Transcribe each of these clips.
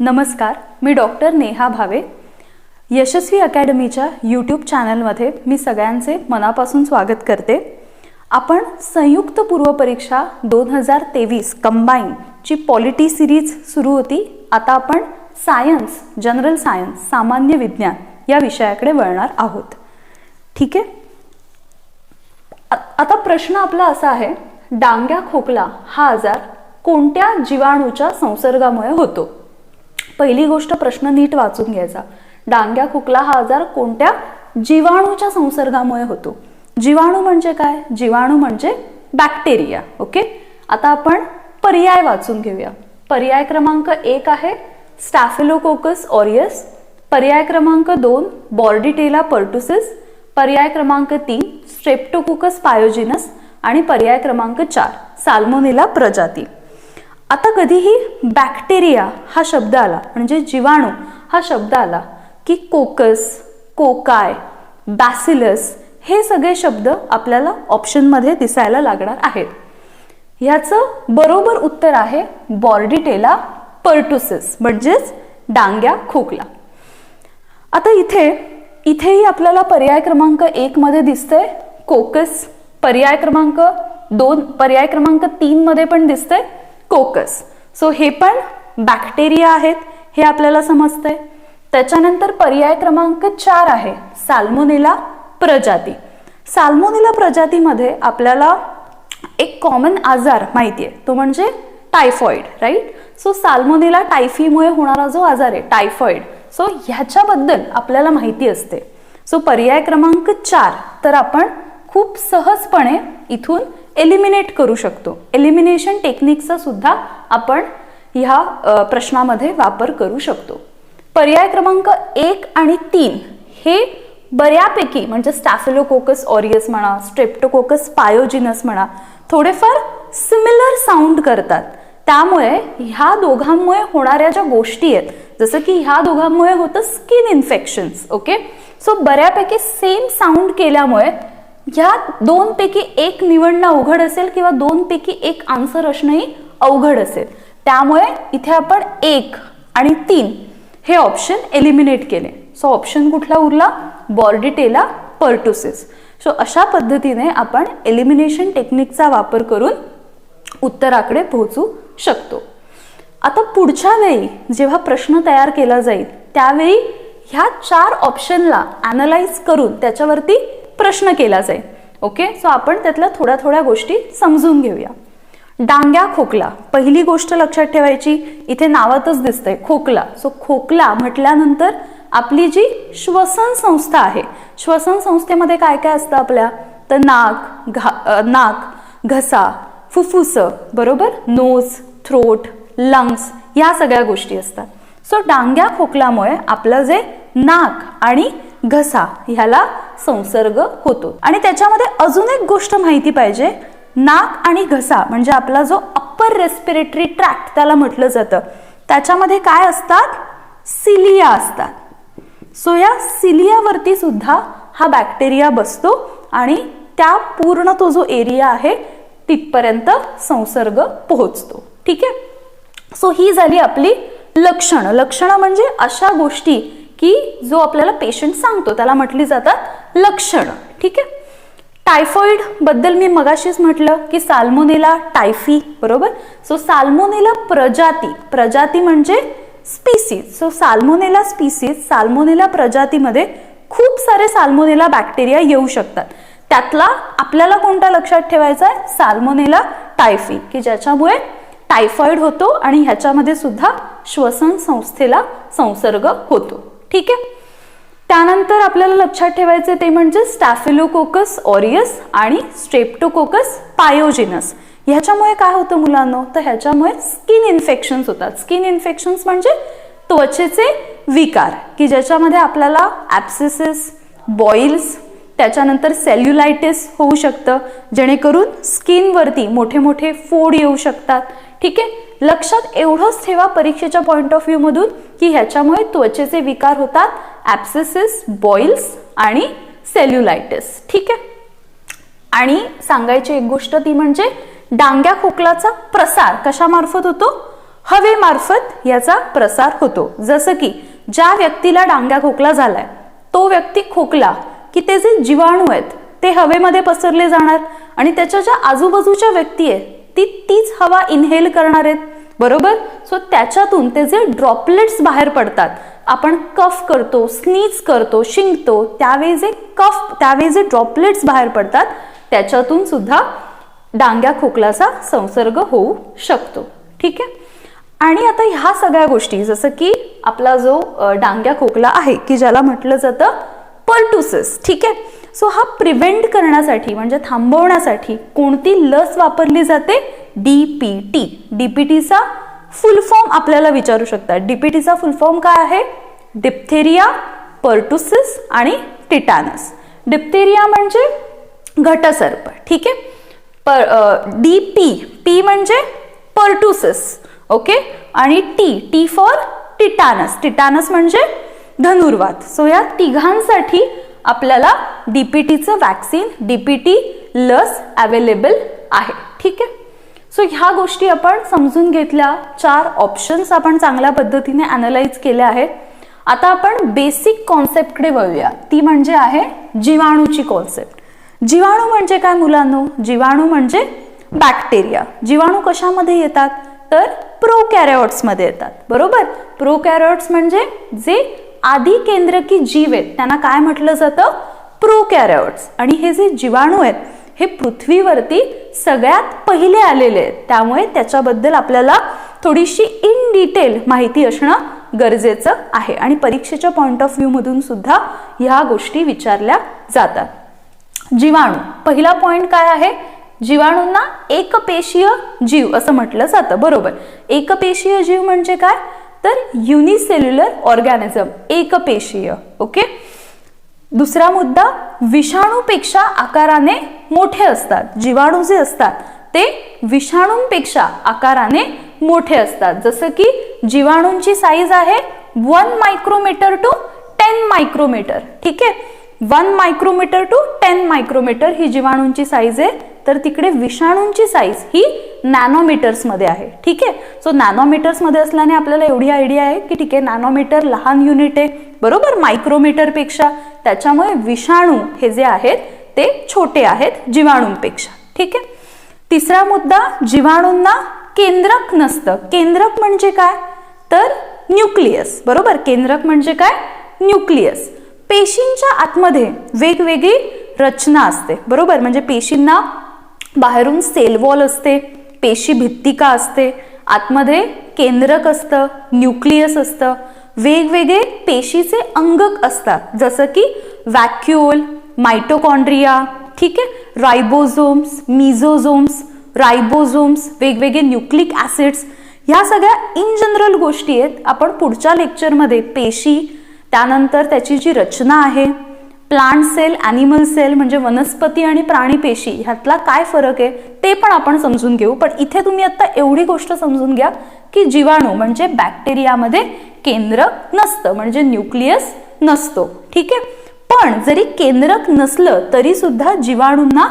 नमस्कार मी डॉक्टर नेहा भावे. यशस्वी अकॅडमीच्या यूट्यूब चॅनलमध्ये मी सगळ्यांचे मनापासून स्वागत करते. आपण संयुक्त पूर्वपरीक्षा दोन हजार तेवीस कंबाईनची पॉलिटी सिरीज सुरू होती. आता आपण सायन्स जनरल सायन्स सामान्य विज्ञान या विषयाकडे वळणार आहोत. ठीक आहे? आता प्रश्न आपला असा आहे डांग्या खोकला हा आजार कोणत्या जीवाणूच्या संसर्गामुळे होतो? पहिली गोष्ट प्रश्न नीट वाचून घ्यायचा. डांग्या खोकला हा आजार कोणत्या जीवाणूच्या संसर्गामुळे होतो? जीवाणू म्हणजे काय? जीवाणू म्हणजे बॅक्टेरिया ओके? आता आपण पर्याय वाचून घेऊया. पर्याय क्रमांक एक आहे स्टॅफिलोकोकस ऑरियस पर्याय क्रमांक दोन बॉर्डिटेला पर्टुसिस पर्याय क्रमांक तीन स्ट्रेप्टोकोकस पायोजिनस आणि पर्याय क्रमांक चार साल्मोनिला प्रजाती. आता कधीही बॅक्टेरिया हा शब्द आला म्हणजे जीवाणू हा शब्द आला की कोकस कोकाय बॅसिलस हे सगळे शब्द आपल्याला ऑप्शनमध्ये दिसायला लागणार आहेत. ह्याचं बरोबर उत्तर आहे बॉर्डिटेला पर्टुसिस म्हणजेच डांग्या खोकला. आता इथे इथेही आपल्याला पर्याय क्रमांक एक मध्ये दिसतंय कोकस पर्याय क्रमांक दोन पर्याय क्रमांक तीन मध्ये पण दिसतंय. कोकस. सो हे पण बॅक्टेरिया आहेत हे आपल्याला समजतंय. त्याच्यानंतर पर्याय क्रमांक चार आहे साल्मोनेला प्रजाती. साल्मोनेला प्रजातीमध्ये आपल्याला एक कॉमन आजार माहिती आहे तो म्हणजे टायफॉइड राईट सो साल्मोनेला टायफीमुळे होणारा जो आजार आहे टायफॉइड सो ह्याच्याबद्दल आपल्याला माहिती असते. सो पर्याय क्रमांक चार तर आपण खूप सहजपणे इथून एलिमिनेट करू शकतो. एलिमिनेशन टेक्निकचा सुद्धा आपण ह्या प्रश्नामध्ये वापर करू शकतो. पर्याय क्रमांक एक आणि तीन हे बऱ्यापैकी म्हणजे स्टॅफिलोकोकस ऑरियस म्हणा स्ट्रेप्टोकोकस पायोजिनस म्हणा थोडेफार सिमिलर साऊंड करतात. त्यामुळे ह्या दोघांमुळे होणाऱ्या ज्या गोष्टी आहेत जसं की ह्या दोघांमुळे होतं स्किन इन्फेक्शन्स ओके सो बऱ्यापैकी सेम साऊंड केल्यामुळे ह्या दोन पैकी एक निवडणं अवघड असेल किंवा दोन पैकी एक आन्सर असणंही अवघड असेल. त्यामुळे इथे आपण एक आणि तीन हे ऑप्शन एलिमिनेट केले. सो ऑप्शन कुठला उरला? बॉर्डिटेला पर्टुसिस सो अशा पद्धतीने आपण एलिमिनेशन टेक्निकचा वापर करून उत्तराकडे पोहोचू शकतो. आता पुढच्या वेळी जेव्हा प्रश्न तयार केला जाईल त्यावेळी ह्या चार ऑप्शनला ॲनालाइज करून त्याच्यावरती प्रश्न केला जाईल ओके सो आपण त्यातल्या थोड्या थोड्या गोष्टी समजून घेऊया. डांग्या खोकला. पहिली गोष्ट लक्षात ठेवायची इथे नावातच दिसतंय खोकला. सो खोकला म्हटल्यानंतर आपली जी श्वसन संस्था आहे श्वसन संस्थेमध्ये काय काय असतं आपल्या? तर नाक घा नाक घसा फुफ्फुस बरोबर? नोज थ्रोट लंग्स या सगळ्या गोष्टी असतात. सो डांग्या खोकल्यामुळे आपलं जे नाक आणि घसा ह्याला संसर्ग होतो. आणि त्याच्यामध्ये अजून एक गोष्ट माहिती पाहिजे नाक आणि घसा म्हणजे आपला जो अप्पर रेस्पिरेटरी ट्रॅक्ट त्याला म्हटलं जातं. त्याच्यामध्ये काय असतात? सिलिया असतात. सो या सिलियावरती सुद्धा हा बॅक्टेरिया बसतो आणि त्या पूर्ण तो जो एरिया आहे तिथपर्यंत संसर्ग पोहोचतो. ठीक आहे? सो ही झाली आपली लक्षणं. लक्षणं म्हणजे अशा गोष्टी की जो आपल्याला पेशंट सांगतो त्याला म्हटली जातात लक्षणं. ठीक आहे? टायफॉइडबद्दल मी मगाशीच म्हटलं की साल्मोनेला टायफी बरोबर? सो साल्मोनेला प्रजाती. प्रजाती म्हणजे species so salmonella species salmonella प्रजातीमध्ये खूप सारे साल्मोनेला बॅक्टेरिया येऊ शकतात. त्यातला आपल्याला कोणता लक्षात ठेवायचा आहे? साल्मोनेला टायफी की ज्याच्यामुळे टायफॉइड होतो आणि ह्याच्यामध्ये सुद्धा श्वसन संस्थेला संसर्ग होतो. ठीक आहे? त्यानंतर आपल्याला लक्षात ठेवायचे ते म्हणजे स्टॅफिलोकोकस ऑरियस आणि स्ट्रेप्टोकोकस पायोजिनस ह्याच्यामुळे काय होतं मुलांनो? तर ह्याच्यामुळे स्किन इन्फेक्शन्स होतात. स्किन इन्फेक्शन्स म्हणजे त्वचेचे विकार की ज्याच्यामध्ये आपल्याला ॲप्सिसिस बॉईल्स त्याच्यानंतर सेल्युलायटिस होऊ शकतं. जेणेकरून स्किनवरती मोठे मोठे फोड येऊ शकतात. ठीक आहे? लक्षात एवढंच ठेवा परीक्षेच्या पॉईंट ऑफ व्ह्यूमधून की ह्याच्यामुळे त्वचेचे विकार होतात ॲप्सेसिस बॉईल्स आणि सेल्युलायटिस ठीक आहे? आणि सांगायची एक गोष्ट ती म्हणजे डांग्या खोकलाचा प्रसार कशामार्फत होतो? हवेमार्फत याचा प्रसार होतो. जसं की ज्या व्यक्तीला डांग्या खोकला झालाय तो व्यक्ती खोकला की ते जे जीवाणू आहेत ते हवेमध्ये पसरले जाणार. आणि त्याच्या ज्या आजूबाजूच्या व्यक्ती आहेत ती तीच हवा इनहेल करणार आहेत. बरोबर? सो त्याच्यातून ते जे ड्रॉपलेट्स बाहेर पडतात आपण कफ करतो स्नीज करतो शिंकतो त्यावेळी जे कफ त्यावेळी जे ड्रॉपलेट्स बाहेर पडतात त्याच्यातून सुद्धा डांग्या खोकलाचा संसर्ग होऊ शकतो. ठीक आहे? आणि आता ह्या सगळ्या गोष्टी जसं की आपला जो डांग्या खोकला आहे की ज्याला म्हटलं जातं पर्टुसिस ठीक आहे? सो हा प्रिव्हेंट करण्यासाठी म्हणजे थांबवण्यासाठी कोणती लस वापरली जाते? D P T D P टीचा फुल फॉर्म आपल्याला विचारू शकतात. टीचा फुल फॉर्म काय आहे? डिप्थेरिया पर्टुसिस आणि टिटानस डिप्थेरिया म्हणजे घटसर्प. ठीक आहे? पर डी पी पी म्हणजे पर्टुसिस ओके? आणि T T for tetanus tetanus म्हणजे धनुर्वात. सो या तिघांसाठी आपल्याला डीपीटीचं वॅक्सिन डीपीटी लस अवेलेबल आहे. ठीक आहे? सो ह्या गोष्टी आपण समजून घेतल्या. चार ऑप्शन्स आपण चांगल्या पद्धतीने अनालाइज केले आहेत. आता आपण बेसिक कॉन्सेप्टकडे वळूया. ती म्हणजे आहे जीवाणूची कॉन्सेप्ट जीवाणू म्हणजे काय मुलांनो? जीवाणू म्हणजे बॅक्टेरिया जीवाणू कशामध्ये येतात? तर प्रोकॅरिओट्समध्ये येतात. बरोबर? प्रोकॅरिओट्स म्हणजे जे आधी केंद्रकी जीव आहेत. त्यांना काय म्हटलं जातं? प्रोकॅरिओट्स. आणि हे जे जीवाणू आहेत हे पृथ्वीवरती सगळ्यात पहिले आलेले आहेत. त्यामुळे त्याच्याबद्दल आपल्याला थोडीशी इन डिटेल माहिती असणं गरजेचं आहे. आणि परीक्षेच्या पॉईंट ऑफ व्ह्यूमधून सुद्धा ह्या गोष्टी विचारल्या जातात. जीवाणू. पहिला पॉईंट काय आहे? जीवाणूंना एकपेशीय जीव असं म्हटलं जातं. बरोबर. एकपेशीय जीव म्हणजे काय? तर युनिसेल्युलर ऑर्गॅनिझम एकपेशीय ओके दुसरा मुद्दा विषाणूपेक्षा आकाराने मोठे असतात. जीवाणू जे असतात ते विषाणूंपेक्षा आकाराने मोठे असतात. जसं की जीवाणूंची साईज आहे one micrometer to ten micrometer ठीक आहे? One micrometer to ten micrometer ही जीवाणूंची साईज आहे. तर तिकडे विषाणूंची साईज ही नॅनोमीटर्समध्ये आहे. ठीक आहे? सो नॅनोमीटर्समध्ये असल्याने आपल्याला एवढी आयडिया आहे की ठीक आहे नॅनोमीटर लहान युनिट आहे बरोबर? मायक्रोमीटरपेक्षा त्याच्यामुळे विषाणू हे जे आहेत ते छोटे आहेत जीवाणूंपेक्षा. ठीक आहे? तिसरा मुद्दा जीवाणूंना केंद्रक नसतं. केंद्रक म्हणजे काय? तर न्यूक्लियस बरोबर? केंद्रक म्हणजे काय? न्यूक्लियस पेशींच्या आतमध्ये वेगवेगळी रचना असते. बरोबर? म्हणजे पेशींना बाहेरून सेल वॉल असते पेशी भित्तिका असते आतमध्ये केंद्रक असतं न्यूक्लियस असतं. वेगवेगळे पेशीचे अंगक असतात जसं की वॅक्युओल मायटोकॉन्ड्रिया ठीक आहे? रायबोझोम्स मिझोझोम्स रायबोझोम्स वेगवेगळे न्यूक्लिक ॲसिड्स. ह्या सगळ्या इन जनरल गोष्टी आहेत. आपण पुढच्या लेक्चरमध्ये पेशी त्यानंतर त्याची जी रचना आहे प्लांट सेल ॲनिमल सेल म्हणजे वनस्पती आणि प्राणी पेशी ह्यातला काय फरक आहे ते पण आपण समजून घेऊ. पण इथे तुम्ही आता एवढी गोष्ट समजून घ्या की जीवाणू म्हणजे बॅक्टेरियामध्ये केंद्रक नसतं म्हणजे न्यूक्लियस नसतो. ठीक आहे? पण जरी केंद्रक नसलं तरी सुद्धा जीवाणूंना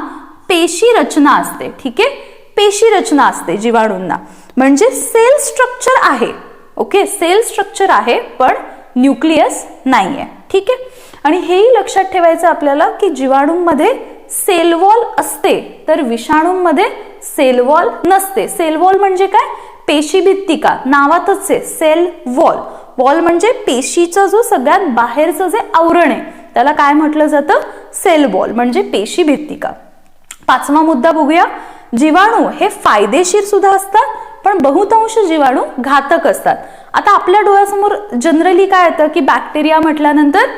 पेशी रचना असते. ठीक आहे? पेशी रचना असते जीवाणूंना. म्हणजे सेल स्ट्रक्चर आहे. ओके? सेल स्ट्रक्चर आहे पण न्यूक्लियस नाही आहे ठीक आहे? आणि हेही लक्षात ठेवायचं आपल्याला की जीवाणूंमध्ये सेल वॉल असते तर विषाणूंमध्ये सेल वॉल नसते. सेलवॉल म्हणजे काय? पेशी भित्तिका नावातच आहे सेल वॉल. वॉल म्हणजे पेशीचा जो सगळ्यात बाहेरचं जे आवरण आहे त्याला काय म्हटलं जातं? सेल वॉल म्हणजे पेशी भित्तिका पाचवा मुद्दा बघूया. जीवाणू हे फायदेशीर सुद्धा असतात पण बहुतांश जीवाणू घातक असतात. आता आपल्या डोळ्यासमोर जनरली काय येतं की बॅक्टेरिया म्हटल्यानंतर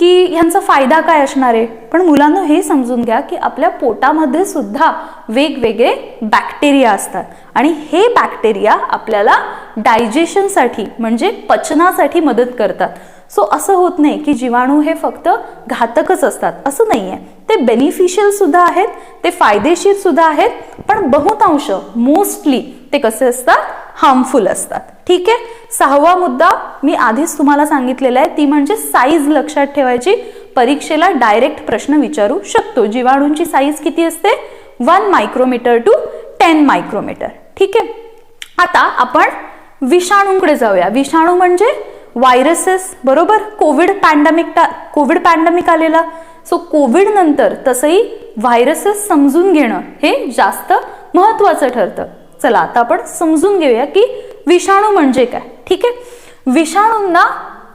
की ह्यांचा फायदा काय असणार आहे? पण मुलांना हे समजून घ्या की आपल्या पोटामध्ये सुद्धा वेगवेगळे बॅक्टेरिया असतात. आणि हे बॅक्टेरिया आपल्याला डायजेशनसाठी म्हणजे पचनासाठी मदत करतात. सो असं होत नाही की जीवाणू हे फक्त घातकच असतात. असं नाही आहे ते बेनिफिशियल सुद्धा आहेत ते फायदेशीर सुद्धा आहेत पण बहुतांश मोस्टली ते कसे असतात? हार्मफुल असतात. ठीक आहे? सहावा मुद्दा मी आधीच तुम्हाला सांगितलेला आहे ती म्हणजे साईज लक्षात ठेवायची. परीक्षेला डायरेक्ट प्रश्न विचारू शकतो. जीवाणूंची साईज किती असते? One micrometer to ten micrometer ठीक आहे? आता आपण विषाणूंकडे जाऊया. विषाणू म्हणजे व्हायरसेस बरोबर? कोविड पॅन्डेमिक कोविड पॅन्डेमिक आलेला. सो कोविड नंतर तसंही व्हायरसेस समजून घेणं हे जास्त महत्वाचं ठरतं. चला आता आपण समजून घेऊया की विषाणू म्हणजे काय. ठीक आहे? विषाणूंना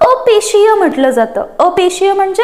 अपेशीय म्हटलं जातं. अपेशीय म्हणजे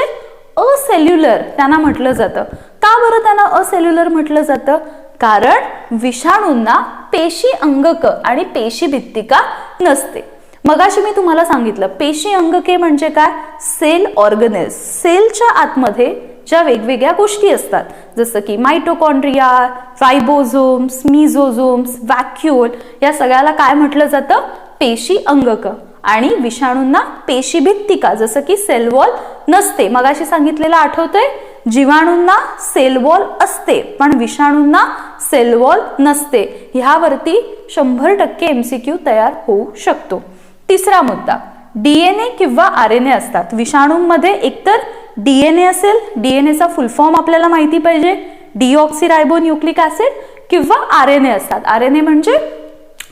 असेल्युलर त्यांना म्हटलं जातं. का बरं त्यांना असेल्युलर म्हटलं जातं? कारण विषाणूंना पेशी अंगक आणि पेशी भित्तिका नसते. मगाशी मी तुम्हाला सांगितलं पेशी अंगके म्हणजे काय? Cell organelles. सेलच्या आतमध्ये ज्या वेगवेगळ्या गोष्टी असतात. जसं की मायटोकॉन्ड्रिया रायबोझोम्स मिझोझोम्स व्हॅक्युअल या सगळ्याला काय म्हटलं जातं? पेशी अंगक. आणि विषाणूंना पेशी भित्तिका जसं की सेलवॉल नसते. मगाशी सांगितलेलं आठवतंय? जीवाणूंना सेलवॉल असते पण विषाणूंना सेलवॉल नसते. ह्यावरती शंभर टक्के एमसीक्यू तयार होऊ शकतो. तिसरा मुद्दा. डीएनए किंवा आर एन ए असतात. विषाणूंमध्ये एकतर डीएनए असेल डीएनएचा फुल फॉर्म आपल्याला माहिती पाहिजे. डिऑक्सिरायबोन्यूक्लिक ऍसिड किंवा आर एन ए असतात. आर एन ए म्हणजे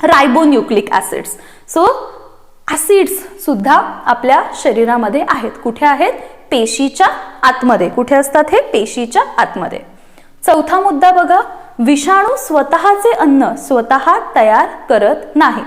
रायबोन्यूक्लिक ऍसिड्स सो ऍसिड्स सुद्धा आपल्या शरीरामध्ये आहेत. कुठे आहेत? पेशीच्या आतमध्ये. कुठे असतात हे? पेशीच्या आतमध्ये. चौथा मुद्दा बघा. विषाणू स्वतःचे अन्न स्वतः तयार करत नाहीत.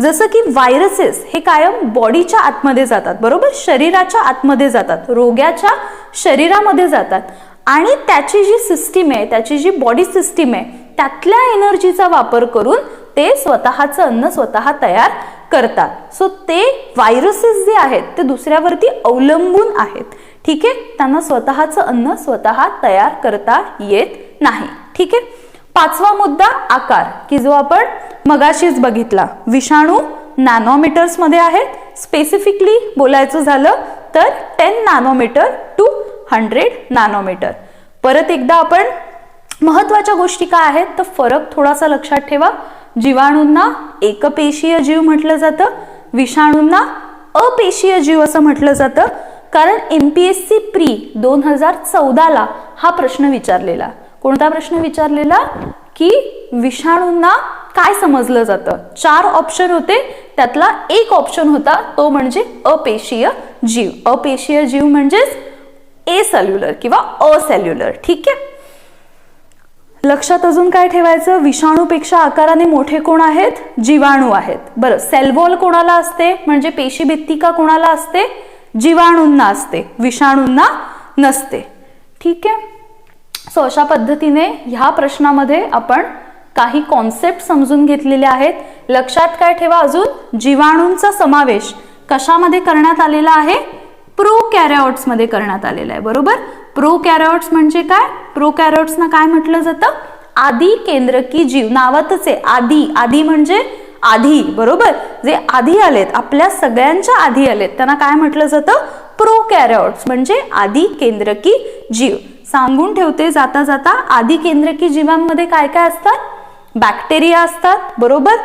जसं की व्हायरसेस हे कायम बॉडीच्या आतमध्ये जातात बरोबर? शरीराच्या आतमध्ये जातात रोग्याच्या शरीरामध्ये जातात. आणि त्याची जी सिस्टीम आहे त्याची जी बॉडी सिस्टीम आहे त्यातल्या एनर्जीचा वापर करून ते स्वतःचं अन्न स्वतः तयार करतात. सो ते व्हायरसेस जे आहेत ते दुसऱ्यावरती अवलंबून आहेत. ठीक आहे? त्यांना स्वतःचं अन्न स्वतः तयार करता येत नाही. ठीक आहे? पाचवा मुद्दा आकार. की जो आपण मगाशीच बघितला. विषाणू नॅनोमीटर्समध्ये आहेत. स्पेसिफिकली बोलायचं झालं तर ten nanometer to hundred nanometer परत एकदा आपण महत्त्वाच्या गोष्टी काय आहेत? तर फरक थोडासा लक्षात ठेवा. जीवाणूंना एकपेशीय जीव म्हटलं जातं. विषाणूंना अपेशीय जीव असं म्हटलं जातं. कारण M P S C pre दोन हजार चौदाला हा प्रश्न विचारलेला. कोणता प्रश्न विचारलेला? की विषाणूंना काय समजलं जातं? चार ऑप्शन होते. त्यातला एक ऑप्शन होता तो म्हणजे अपेशीय जीव. अपेशीय जीव म्हणजेच ए सेल्युलर किंवा असेल्युलर. ठीक आहे? लक्षात अजून काय ठेवायचं? विषाणूपेक्षा आकाराने मोठे कोण आहेत? जीवाणू आहेत. बरं सेलवॉल कोणाला असते? म्हणजे पेशी भित्तिका कोणाला असते? जीवाणूंना असते. विषाणूंना नसते. ठीक आहे? सो अशा पद्धतीने ह्या प्रश्नामध्ये आपण काही कॉन्सेप्ट समजून घेतलेले आहेत. लक्षात काय ठेवा अजून? जीवाणूंचा समावेश कशामध्ये करण्यात आलेला आहे? प्रो मध्ये करण्यात आलेला आहे बरोबर? प्रो कॅरॉट्स म्हणजे काय? प्रो कॅरॉट्सना काय म्हटलं जातं? आधी केंद्रकी जीव नावातच आहे आधी आधी म्हणजे आधी बरोबर? जे आधी आलेत आपल्या सगळ्यांच्या आधी आलेत त्यांना काय म्हटलं जातं? प्रो कॅरॉट्स म्हणजे आधी केंद्रकी जीव. सांगून ठेवते जाता जाता आधी केंद्रकी जीवांमध्ये काय काय असतात? बॅक्टेरिया असतात बरोबर?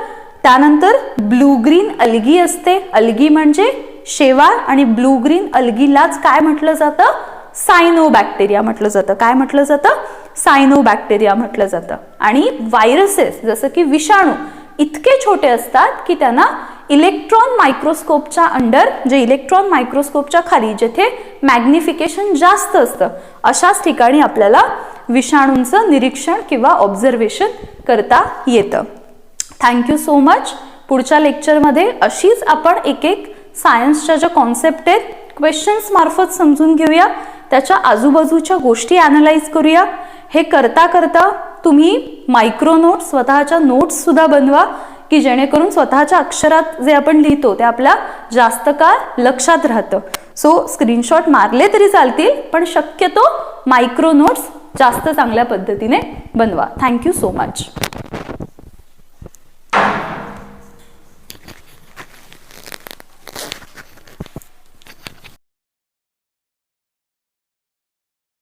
त्यानंतर ब्लू ग्रीन अलगी असते. अलगी म्हणजे शेवाळ आणि ब्लू ग्रीन अलगीलाच काय म्हटलं जातं? सायनो बॅक्टेरिया म्हटलं जातं. काय म्हटलं जातं? सायनो बॅक्टेरिया म्हटलं जातं. आणि व्हायरसेस जसं की विषाणू इतके छोटे असतात की त्यांना इलेक्ट्रॉन मायक्रोस्कोपच्या अंडर जे इलेक्ट्रॉन मायक्रोस्कोपच्या खाली जेथे मॅग्निफिकेशन जास्त असतं अशाच ठिकाणी आपल्याला विषाणूंचं निरीक्षण किंवा ऑब्झर्वेशन करता येतं. थँक्यू सो मच पुढच्या लेक्चरमध्ये अशीच आपण एक एक सायन्सच्या ज्या कॉन्सेप्ट आहेत क्वेश्चन्स मार्फत समजून घेऊया. त्याच्या आजूबाजूच्या गोष्टी अनालाइज करूया. हे करता करता तुम्ही मायक्रो नोट्स स्वतःच्या नोट्स सुद्धा बनवा की जेणेकरून स्वतःच्या अक्षरात जे आपण लिहितो ते आपल्या जास्त काळ लक्षात राहतं. सो स्क्रीनशॉट मारले तरी चालतील पण शक्यतो मायक्रो नोट्स जास्त चांगल्या पद्धतीने बनवा. Thank you so much